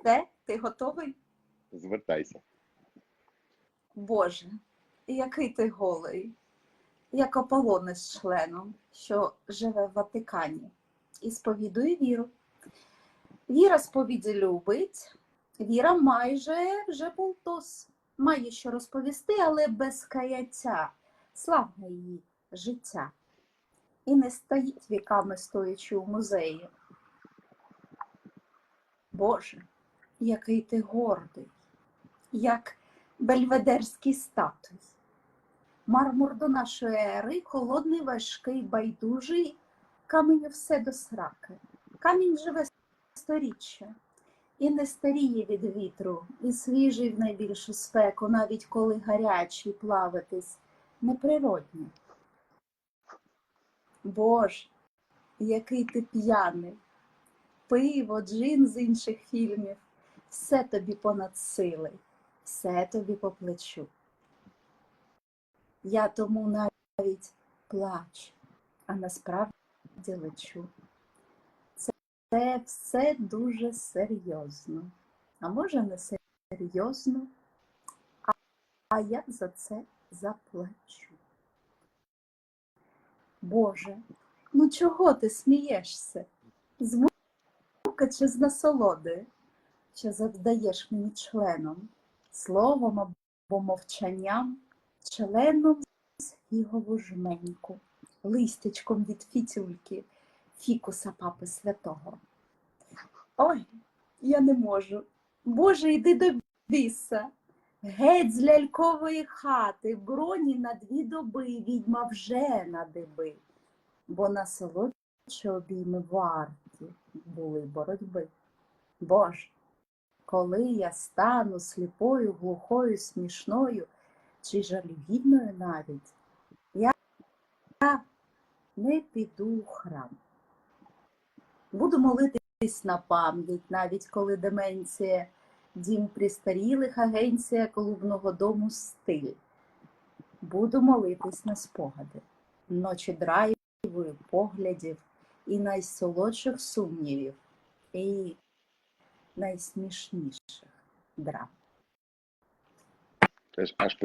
Все, ти готовий? Звертайся. Боже, який ти голий, як Аполлон з членом, що живе в Ватикані, і сповідує віру. Віра сповіді любить, віра майже вже полтос. Має що розповісти, але без каяття, славне її життя. І не стоїть віками стоячи у музеї. Боже, який ти гордий, як бельведерський статуй. Мармур до нашої ери, холодний, важкий, байдужий, каменю все до сраки. Камінь живе сторіччя і не старіє від вітру, і свіжий в найбільшу спеку, навіть коли гарячий плаватись неприродні. Боже, який ти п'яний, пиво, джин з інших фільмів, все тобі понад сили, все тобі по плечу. Я тому навіть плачу, а насправді лечу. Це, це все дуже серйозно. А може не серйозно, а, а я за це заплачу. Боже, ну чого ти смієшся? Муки чи з насолоди? Чи завдаєш мені членом, словом або мовчанням? членом з фігову жменьку, листячком від фітюльки, фікуса папи святого. Ой, я не можу. Боже, йди до біса. Геть з лялькової хати, броні на дві доби, відьма вже на диби, бо насолодші обійми варті були боротьби. Боже, коли я стану сліпою, глухою, смішною, чи жалюгідною навіть, я не піду у храм. Буду молитись на пам'ять, навіть коли деменція, дім пристарілих, агенція клубного дому стиль. Буду молитись на спогади, ночі драйву, поглядів і найсолодших сумнівів, і найсмішніших драм. Тож ж аж,